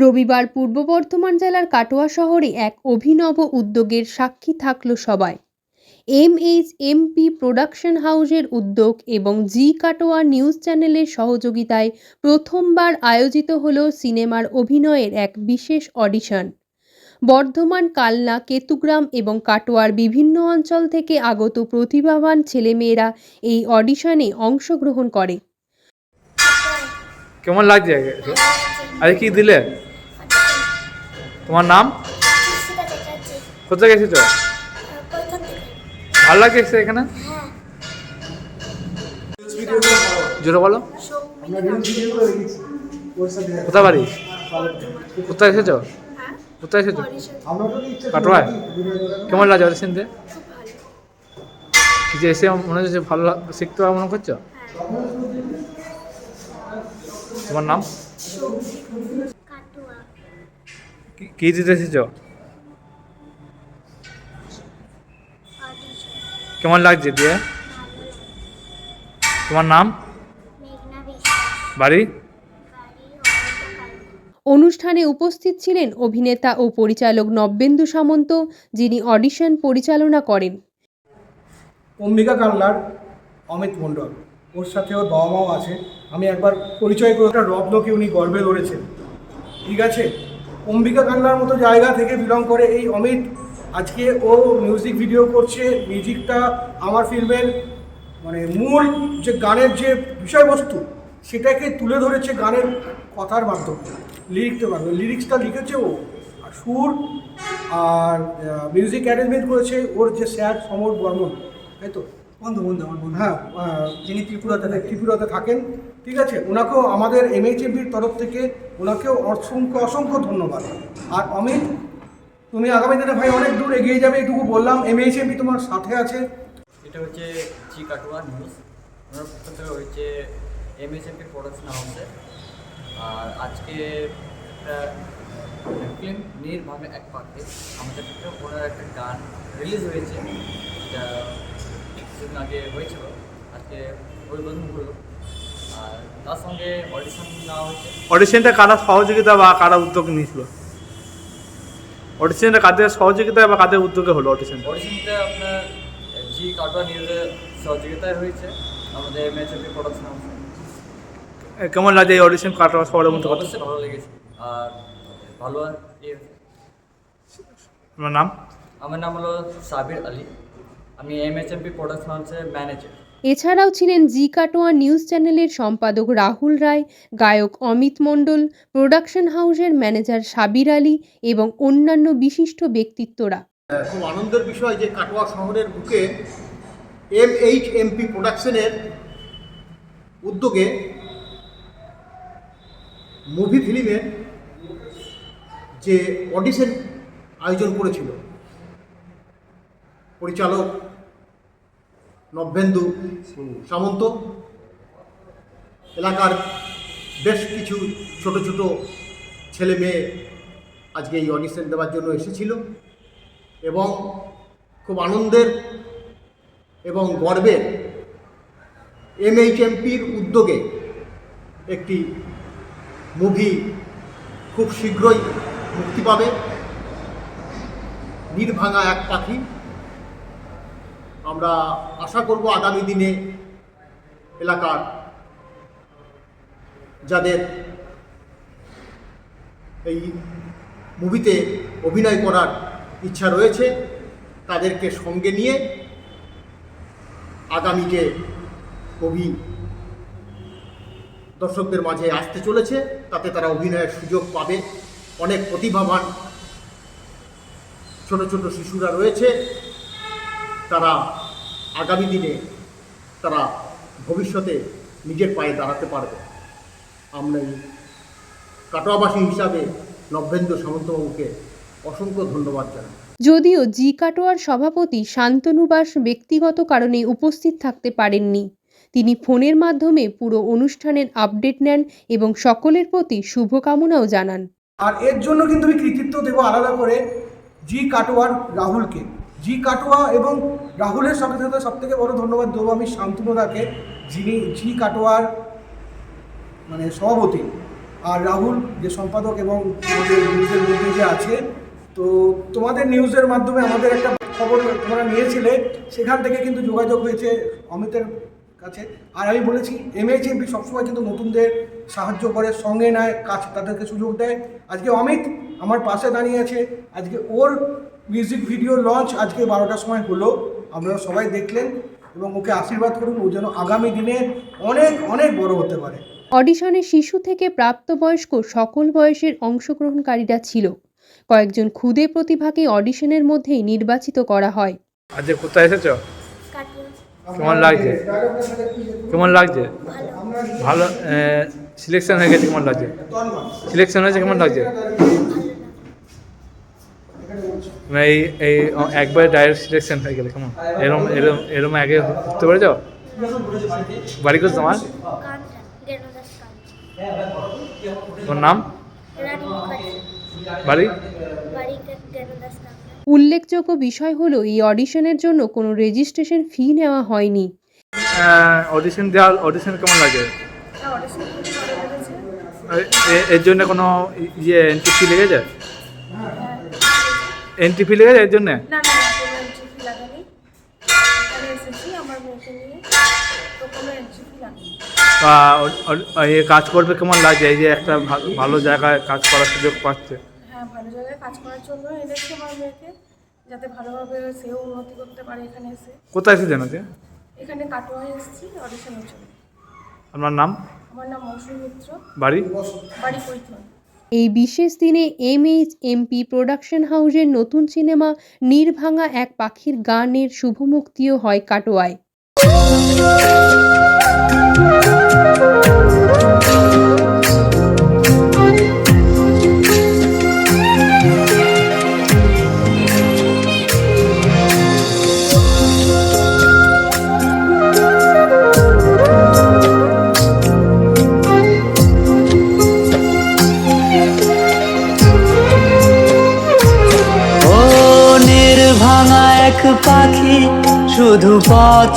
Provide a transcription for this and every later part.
রবিবার পূর্ব বর্ধমান জেলার কাটোয়া শহরে এক অভিনব উদ্যোগের সাক্ষী থাকল সবাই। এম এমএইচ এমপি প্রোডাকশন হাউসের উদ্যোগ এবং জি কাটোয়া নিউজ চ্যানেলের সহযোগিতায় প্রথমবার আয়োজিত হল সিনেমার অভিনয়ের এক বিশেষ অডিশন। বর্ধমান, কালনা, কেতুগ্রাম এবং কাটোয়ার বিভিন্ন অঞ্চল থেকে আগত প্রতিভাবান ছেলেমেয়েরা এই অডিশনে অংশগ্রহণ করে। কেমন লাগছে? আরে কি দিলে? তোমার নাম? কোথায় গেছো? প্রথম ভালো লাগছে এসে এখানে? জোরে বলো। কোথায় বাড়ি? কোথায় এসেছ? কোথায় এসেছ? কাটোয়ায় কেমন লাগছে অডিশন দিয়ে কিছু এসে মনে হচ্ছে ভালো লাগ- শিখতে পারব মনে করছ? তোমার নাম? কি- দিতে এসেছ? কেমন লাগছে দিয়ে? তোমার নাম? মেঘনা বাড়ি? বাড়ি অনুষ্ঠানে উপস্থিত ছিলেন অভিনেতা ও পরিচালক নব্যেন্দু সামন্ত যিনি অডিশন পরিচালনা করেন। অম্বিকা কান্নার অমিত মণ্ডল। ওর সাথে ওর বাবা মাও আছে। আমি একবার পরিচয় করে একটা রত্নকে উনি গর্বে ধরেছেন। ঠিক আছে? অম্বিকা কান্নার মতো জায়গা থেকে বিলং করে এই অমিত। আজকে ও মিউজিক ভিডিও করছে মিউজিকটা আমার ফিল্মের মানে মূল যে গানের যে বিষয়বস্তু সেটাকে তুলে ধরেছে গানের কথার মাধ্যমে। লিরিক্সের মাধ্যমে লিরিক্সটা লিখেছে ও। আর সুর আর মিউজিক অ্যারেঞ্জমেন্ট করেছে ওর যে স্যার সমর বর্মন তাই তো? বন্ধু বন্ধু আমার বন্ধু। হ্যাঁ যিনি ত্রিপুরাতে ত্রিপুরাতে থাকেন। ঠিক আছে? ওনাকেও আমাদের এমএইচএবির তরফ থেকে ওনাকেও অসংখ্য অসংখ্য ধন্যবাদ। আর অমিত, তুমি আগামী দিনে ভাই অনেক দূর এগিয়ে যাবে, এটুকু বললাম। এমএইচএবি তোমার সাথে আছে। এটা হচ্ছে জি কাটোয়া নিউজ ওনার পক্ষ থেকে হচ্ছে এমএসএমপি প্রোডাকশন হাউসে আর আজকে একটা ফিল্ম নির্ভাবে এক পাকে। আমাদের থেকে ওনার একটা গান রিলিজ হয়েছে। যেটা কিছুদিন আগে হয়েছিল। আজকে উদ্বোধন হলো। আর তার সঙ্গে অডিশন নেওয়া হয়েছে। অডিশনটা কারা সহযোগিতা বা কারা উদ্যোগ নিয়েছিল? অডিশনটা কাদের সহযোগিতা বা কাদের উদ্যোগে হলো অডিশন অডিশনটা আপনার জি কাটোয়া নিউজের সহযোগিতায় হয়েছে। আমাদের এমএসএমপি প্রোডাকশন হাউসে কেমন লাগে এই অডিশন কাটা সবার মধ্যে অবশ্যই ভালো লেগেছে। আর ভালো আর ইয়ে নাম? আমার নাম হলো সাবির আলী। আমি এমএচএমপি প্রোডাকশন হাউসের ম্যানেজার এছাড়াও ছিলেন জি কাটোয়া নিউজ চ্যানেলের সম্পাদক রাহুল রায়, গায়ক অমিত মণ্ডল, প্রোডাকশন হাউসের ম্যানেজার সাবির আলী এবং অন্যান্য বিশিষ্ট ব্যক্তিত্বরা। খুব আনন্দের বিষয় যে কাটোয়া শহরের বুকে এম এইচ এমপি প্রোডাকশনের উদ্যোগে মুভি ফিল্মের যে অডিশন আয়োজন করেছিল, পরিচালক নব্যেন্দু সামন্ত। এলাকার বেশ কিছু ছোট ছোট ছেলে মেয়ে আজকে এই অডিশন দেওয়ার জন্য এসেছিল এবং খুব আনন্দের এবং গর্বের এমএইচএমপির উদ্যোগে একটি মুভি খুব শীঘ্রই মুক্তি পাবে। নির্ভাঙা এক পাখি আমরা আশা করব আগামী দিনে এলাকার যাদের এই মুভিতে অভিনয় করার ইচ্ছা রয়েছে, তাদেরকে সঙ্গে নিয়ে আগামী যে মুভি দর্শকদের মাঝে আসতে চলেছে। তাতে তারা অভিনয়ের সুযোগ পাবে। অনেক প্রতিভাবান ছোট ছোট শিশুরা রয়েছে। তারা আগামী দিনে তারা ভবিষ্যতে নিজের পায়ে দাঁড়াতে পারবে। আমরা এই কাটোয়াবাসী হিসাবে নব্যেন্দ্র সামন্তবাবুকে অসংখ্য ধন্যবাদ জানাই। যদিও জি কাটোয়ার সভাপতি শান্তনুবাস ব্যক্তিগত কারণে উপস্থিত থাকতে পারেননি। তিনি ফোনের মাধ্যমে পুরো অনুষ্ঠানের আপডেট নেন এবং সকলের প্রতি শুভকামনাও জানান। আর এর জন্য কিন্তু আমি কৃতিত্ব দেবো আলাদা করে জি কাটোয়ার রাহুলকে। জি কাটোয়া এবং রাহুলের সাথে সাথে সব থেকে বড় ধন্যবাদ দেবো আমি শান্তনুদাকে যিনি জি কাটোয়ার মানে সভাপতি আর রাহুল যে সম্পাদক এবং আমাদের নিউজের মধ্যে যে আছে। তো তোমাদের নিউজের মাধ্যমে আমাদের একটা খবর তোমরা নিয়েছিলে, সেখান থেকে কিন্তু যোগাযোগ হয়েছে অমিতের কাছে। আর আমি বলেছি এমএইচএমপি সবসময় কিন্তু নতুনদের সাহায্য করে, সঙ্গে নেয়, কাজ তাদেরকে সুযোগ দেয়। আজকে অমিত আমার পাশে দাঁড়িয়ে আছে। আজকে ওর মিউজিক ভিডিও লঞ্চ আজকে বারোটার সময় হলো। আপনারা সবাই দেখলেন এবং ওকে আশীর্বাদ করুন ও যেন আগামী দিনে অনেক অনেক বড় হতে পারে। অডিশনে শিশু থেকে প্রাপ্তবয়স্ক সকল বয়সের অংশগ্রহণকারীরা ছিল। কয়েকজন ক্ষুদে প্রতিভাকে অডিশনের মধ্যেই নির্বাচিত করা হয়। আজকে কোথায় এসেছ? কাটুয়া কেমন লাগছে? কেমন লাগছে? ভালো। সিলেকশন হয়ে গেছে কেমন লাগছে? সিলেকশন হয়েছে কেমন লাগছে? মানে এই এই একবার ডাইরেক্ট সিলেকশন হয়ে গেলে কেমন? এরম এরম এরম আগে করতে পেরেছ? বাড়ি কোথায় তোমার? তোমার নাম? বাড়ি? উল্লেখযোগ্য বিষয় হলো এই অডিশনের জন্য কোনো রেজিস্ট্রেশন ফি নেওয়া হয়নি। অডিশন দেওয়ার অডিশন কেমন লাগে? এ- এর জন্য কোনো ইয়ে এন্ট্রি ফি লেগেছে? এন্ট্রি ফি লেগেছে এর জন্যে? না না কোনো এন্ট্রি ফি লাগেনি। এখানে এসেছি আমার মেয়েকে নিয়ে। তো কোনো এন্ট্রি ফি লাগেনি। ও- কাজ করবে কেমন লাগছে এই যে একটা ভালো জায়গায় কাজ করার সুযোগ পাচ্ছে। হ্যাঁ ভালো জায়গায় কাজ করার জন্য এনেছি আমার মেয়েকে যাতে ভালোভাবে সেও উন্নতি করতে পারে এখানে এসে। কোথায় এসেছেন আজকে? এখানে কাটোয়ায় এসেছি অডিশনের জন্য। আপনার নাম? আমার নাম মৌসুমী মিত্র। বাড়ি? বাড়ি কৈথন এই বিশেষ দিনে এম এইচ এমপি প্রোডাকশন হাউসের নতুন সিনেমা নির্ভাঙা এক পাখির গানের শুভমুক্তিও হয় কাটোয়ায়।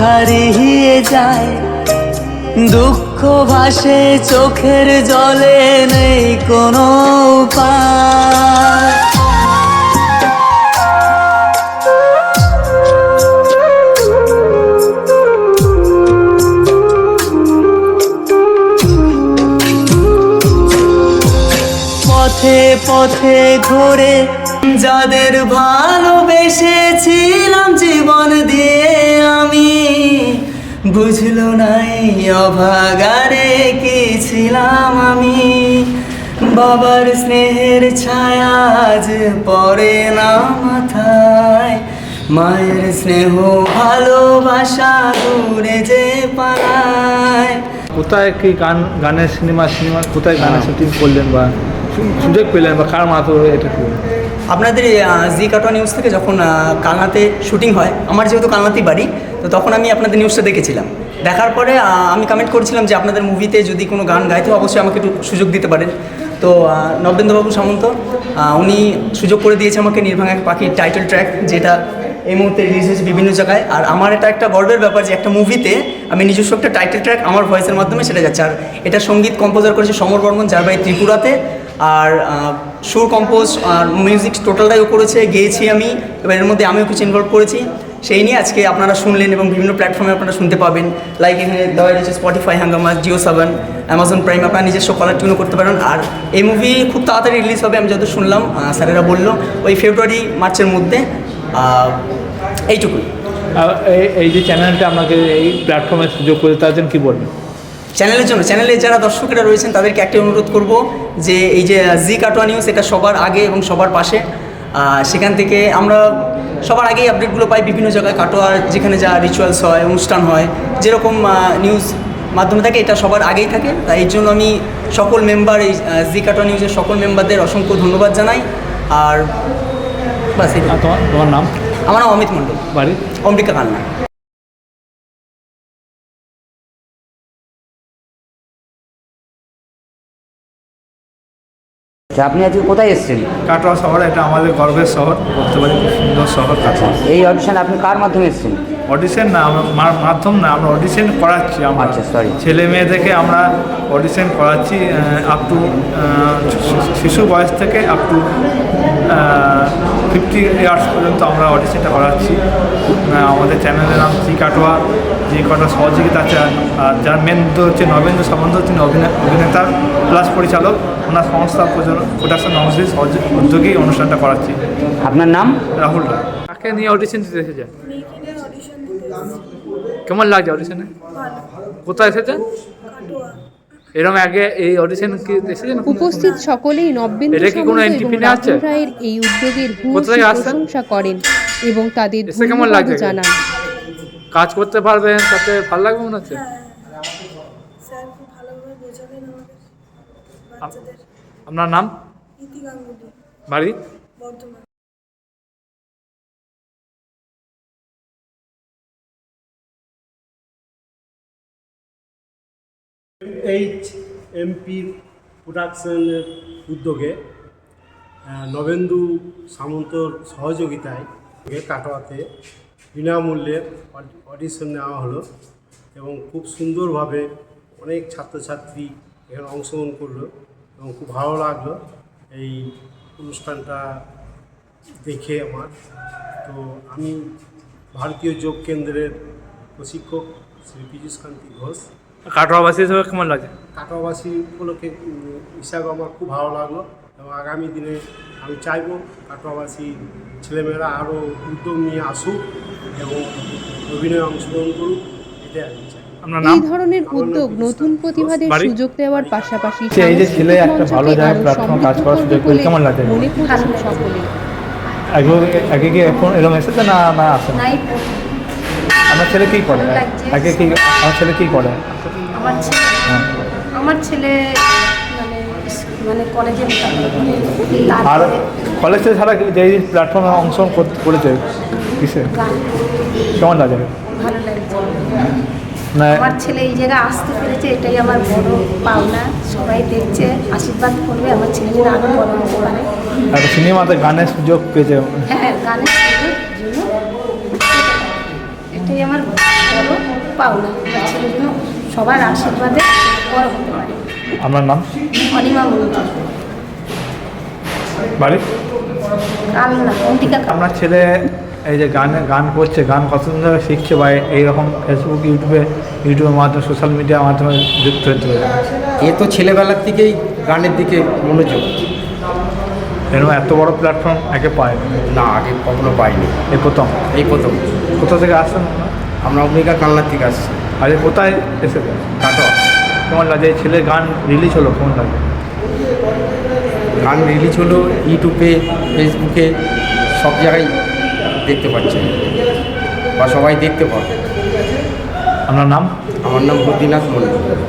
হারিয়ে যায়। দুঃখ ভাসে চোখের জলে নেই কোনো উপায়। পথে পথে ঘোরে যাদের ভালোবেসেছিলাম বুঝলো নাই অভাগারে কি ছিলাম আমি? বাবার স্নেহের ছায়া আজ পড়ে না মাথায়। মায়ের স্নেহ ভালোবাসা দূরে যে পালায়। কোথায় কি গান গানের সিনেমা সিনেমা কোথায় গানের শুটিং করলেন বা সুযোগ পেলেন বা কার মাধ্যমে এটা আপনাদের জি কাটোয়া নিউজ থেকে যখন কালনাতে শুটিং হয়, আমার যেহেতু কালনাতেই বাড়ি, তো তখন আমি আপনাদের নিউজটা দেখেছিলাম। দেখার পরে আমি কমেন্ট করেছিলাম যে আপনাদের মুভিতে যদি কোনো গান গাইতে অবশ্যই আমাকে একটু সুযোগ দিতে পারেন। তো নবেন্দ্রবাবু সামন্ত উনি সুযোগ করে দিয়েছে আমাকে নির্ভাঙা এক পাখির টাইটেল ট্র্যাক যেটা এই মুহূর্তে রিলিজ হয়েছে বিভিন্ন জায়গায়। আর আমার এটা একটা গর্বের ব্যাপার যে একটা মুভিতে আমি নিজস্ব একটা টাইটেল ট্র্যাক আমার ভয়েসের মাধ্যমে সেটা যাচ্ছে। আর এটা সংগীত কম্পোজার করেছে সমর বর্মন, যার বাড়ি ত্রিপুরাতে। আর সুর কম্পোজ আর মিউজিক টোটালটাইও করেছে, গেয়েছি আমি, এবার এর মধ্যে আমিও কিছু ইনভলভ করেছি। সেই নিয়ে আজকে আপনারা শুনলেন এবং বিভিন্ন প্ল্যাটফর্মে আপনারা শুনতে পাবেন। লাইক এখানে দেওয়া রয়েছে স্পটিফাই হাঙ্গামা জিও সেভেন অ্যামাজন প্রাইম আপনারা নিজস্ব কলার টিউনও করতে পারেন। আর এই মুভি খুব তাড়াতাড়ি রিলিজ হবে, আমি যত শুনলাম স্যারেরা বলল, ওই ফেব্রুয়ারি মার্চের মধ্যে এইটুকুই। এই- এই যে চ্যানেলটা আপনাকে এই প্ল্যাটফর্মে সুযোগ করে তার জন্য কী বলবেন? চ্যানেলের জন্য চ্যানেলে যারা দর্শকেরা রয়েছেন তাদেরকে একটি অনুরোধ করব যে এই যে জি কাটোয়া নিউজ এটা সবার আগে এবং সবার পাশে। সেখান থেকে আমরা সবার আগেই আপডেটগুলো পাই বিভিন্ন জায়গায় কাটোয়ার যেখানে যা রিচুয়ালস হয় অনুষ্ঠান হয় যেরকম নিউজ মাধ্যমে থাকে এটা সবার আগেই থাকে। তাই এর জন্য আমি সকল মেম্বার এই জি কাটোয়া নিউজের সকল মেম্বারদের অসংখ্য ধন্যবাদ জানাই। আর বাস তোমার নাম? আমার নাম অমিত মণ্ডল। বাড়ি? অম্বিকা কান্না আচ্ছা আপনি আজকে কোথায় এসেছেন? কাটোয়া শহর এটা আমাদের গর্বের শহর বলতে পারি খুব সুন্দর শহর কাটোয়া। এই অডিশন আপনি কার মাধ্যমে এসেছেন? অডিশন না আমরা মা- মাধ্যম না আমরা অডিশন করাচ্ছি আমরা। আচ্ছা. ছেলে মেয়েদেরকে আমরা অডিশন করাচ্ছি আপ টু শিশু বয়স থেকে আপ টু ফিফটি ইয়ার্স পর্যন্ত আমরা অডিশনটা করাচ্ছি। আমাদের চ্যানেলের নাম জি কাটোয়া যে কটা সহযোগিতা আছে। আর যার মেন তো হচ্ছে নবেন্দ্র সামন্ত তিনি অভিনে- অভিনেতা প্লাস পরিচালক ওনার সংস্থা প্রোডাকশন হাউসের সহযোগ উদ্যোগেই অনুষ্ঠানটা করাচ্ছি। আপনার নাম? রাহুল রায়। কাকে নিয়ে অডিশন দিতে এসেছে মেয়েকে নিয়ে অডিশন দিতে এসেছি কেমন লাগছে অডিশনে কোথায় এসেছে? কাটোয়া এরকম আগে এই অডিশন কি এসেছেন উপস্থিত সকলেই নব্যেন্দ্র এটা কি কোনো NTP আছে? রায়ের এই উদ্যোগের কোথা ভূয়সী থেকে আসছেন? প্রশংসা করেন এবং তাদের এসে কেমন লাগছে? জানান। কাজ করতে পারবেন তাতে ভালো লাগবে মনে হচ্ছে? হ্যাঁ আপনার নাম? বাড়ি? বর্ধমান। এইচ এমপি প্রোডাকশনের উদ্যোগে নবেন্দু সামন্তর সহযোগিতায় কাটোয়াতে বিনামূল্যে অডিশন নেওয়া হলো এবং খুব সুন্দরভাবে অনেক ছাত্রছাত্রী এখানে অংশগ্রহণ করল এবং খুব ভালো লাগল এই অনুষ্ঠানটা দেখে আমার। তো আমি ভারতীয় যোগ কেন্দ্রের প্রশিক্ষক শ্রী পীযুষ কান্তি ঘোষ কাটোয়াবাসী হিসেবে কেমন লাগছে কাটোয়াবাসী উপলক্ষে হিসাবে আমার খুব ভালো লাগল এবং আগামী দিনে আমি চাইব কাটোয়াবাসী ছেলেমেয়েরা আরও উদ্যোগ নিয়ে আসুক এবং অভিনয়ে অংশগ্রহণ করুক এটাই আমি চাই। এই ধরনের উদ্যোগ নতুন প্রতিভাদের? সুযোগ দেওয়ার পাশাপাশি আচ্ছা, এই যে ছেলে একটা ভালো জায়গায় সমৃদ্ধ কাজ করার সুযোগ পেলে কেমন লাগে? মনে সকলে আগে আগে কি এখন এরকম এসেছে না না আসে না আপনার ছেলে কী করে? আগে কি আমার ছেলে কী করে? আমার ছেলে হ্যাঁ। আমার ছেলে মানে মানে কলেজে আর কলেজ থেকে ছাড়া যে প্ল্যাটফর্মে অংশগ্রহণ করেছে কিসে? কেমন লাগে? ভালো লাগছে আমার ছেলে এই জায়গায় আসতে পেরেছে এটাই আমার বড় পাওনা। সবাই দেখছে আশীর্বাদ করবে। আমার ছেলে যেন আরও বড় হতে পারে। সিনেমাতে গানের সুযোগ পেয়েছে। হ্যাঁ গানের এটাই আমার বড় পাওনা আমার ছেলে যেন সবার আশীর্বাদে বড় হতে পারে। আপনার নাম? অনিমা মন্ত্রী। বাড়ি? কাল না অন্তিকা আপনার ছেলে এই যে গানে গান করছে গান কতদিন ধরে শিখছে বা এইরকম ফেসবুক ইউটিউবে ইউটিউবের মাধ্যমে সোশ্যাল মিডিয়ার মাধ্যমে যুক্ত হতে পারে এ তো ছেলেবেলার থেকেই গানের দিকে মনোযোগ। এরকম এত বড় প্ল্যাটফর্ম একে পায়? না আগে কখনো পাইনি। এই প্রথম? এই প্রথম। কোথা থেকে আসছেন? আমরা অম্বিকা কালনার থেকে আসছি। আরে কোথায় এসে কাটোয়া। কেমন লাগে ছেলের গান রিলিজ হলো কেমন লাগে গান রিলিজ হলো ইউটিউবে ফেসবুকে সব জায়গায় দেখতে পাচ্ছেন বা সবাই দেখতে পাবে। আপনার নাম? আমার নাম বদ্রীনাথ মন্ডল